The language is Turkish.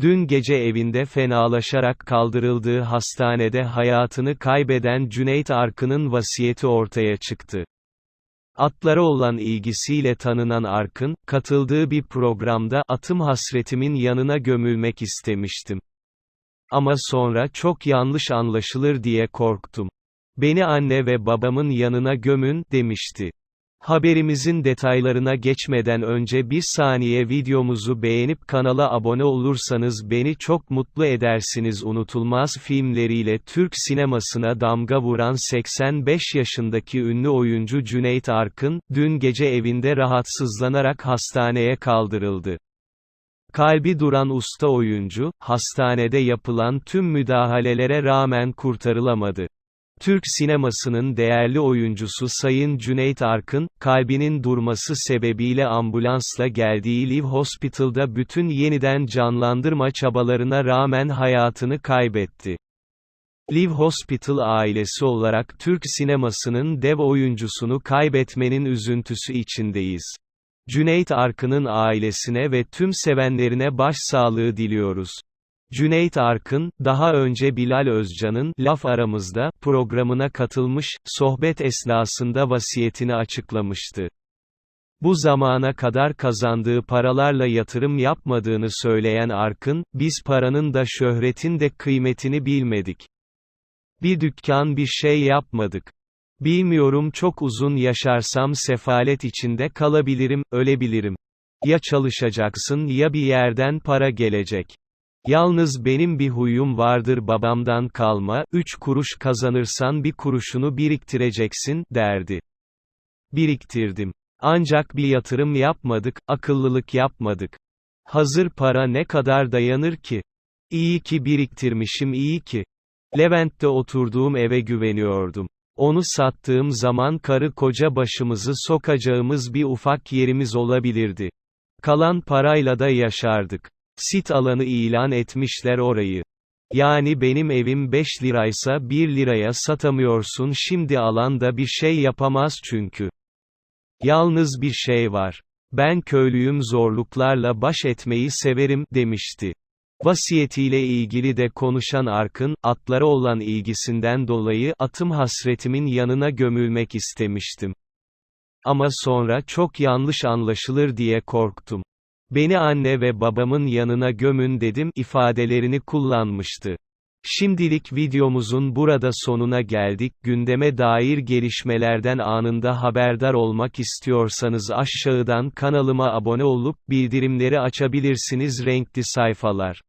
Dün gece evinde fenalaşarak kaldırıldığı hastanede hayatını kaybeden Cüneyt Arkın'ın vasiyeti ortaya çıktı. Atlara olan ilgisiyle tanınan Arkın, katıldığı bir programda atım hasretimin yanına gömülmek istemiştim. Ama sonra çok yanlış anlaşılır diye korktum. Beni anne ve babamın yanına gömün, demişti. Haberimizin detaylarına geçmeden önce bir saniye videomuzu beğenip kanala abone olursanız beni çok mutlu edersiniz. Unutulmaz filmleriyle Türk sinemasına damga vuran 85 yaşındaki ünlü oyuncu Cüneyt Arkın, dün gece evinde rahatsızlanarak hastaneye kaldırıldı. Kalbi duran usta oyuncu, hastanede yapılan tüm müdahalelere rağmen kurtarılamadı. Türk sinemasının değerli oyuncusu Sayın Cüneyt Arkın, kalbinin durması sebebiyle ambulansla geldiği Live Hospital'da bütün yeniden canlandırma çabalarına rağmen hayatını kaybetti. Live Hospital ailesi olarak Türk sinemasının dev oyuncusunu kaybetmenin üzüntüsü içindeyiz. Cüneyt Arkın'ın ailesine ve tüm sevenlerine başsağlığı diliyoruz. Cüneyt Arkın, daha önce Bilal Özcan'ın Laf Aramızda programına katılmış, sohbet esnasında vasiyetini açıklamıştı. Bu zamana kadar kazandığı paralarla yatırım yapmadığını söyleyen Arkın, biz paranın da şöhretin de kıymetini bilmedik. Bir dükkan bir şey yapmadık. Bilmiyorum çok uzun yaşarsam sefalet içinde kalabilirim, ölebilirim. Ya çalışacaksın ya bir yerden para gelecek. Yalnız benim bir huyum vardır babamdan kalma, üç kuruş kazanırsan bir kuruşunu biriktireceksin, derdi. Biriktirdim. Ancak bir yatırım yapmadık, akıllılık yapmadık. Hazır para ne kadar dayanır ki? İyi ki biriktirmişim iyi ki. Levent'te oturduğum eve güveniyordum. Onu sattığım zaman karı koca başımızı sokacağımız bir ufak yerimiz olabilirdi. Kalan parayla da yaşardık. Sit alanı ilan etmişler orayı. Yani benim evim 5 liraysa 1 liraya satamıyorsun şimdi alanda bir şey yapamaz çünkü. Yalnız bir şey var. Ben köylüyüm zorluklarla baş etmeyi severim, demişti. Vasiyetiyle ilgili de konuşan Arkın, atlara olan ilgisinden dolayı atım hasretimin yanına gömülmek istemiştim. Ama sonra çok yanlış anlaşılır diye korktum. Beni anne ve babamın yanına gömün dedim ifadelerini kullanmıştı. Şimdilik videomuzun burada sonuna geldik. Gündeme dair gelişmelerden anında haberdar olmak istiyorsanız aşağıdan kanalıma abone olup bildirimleri açabilirsiniz renkli sayfalar.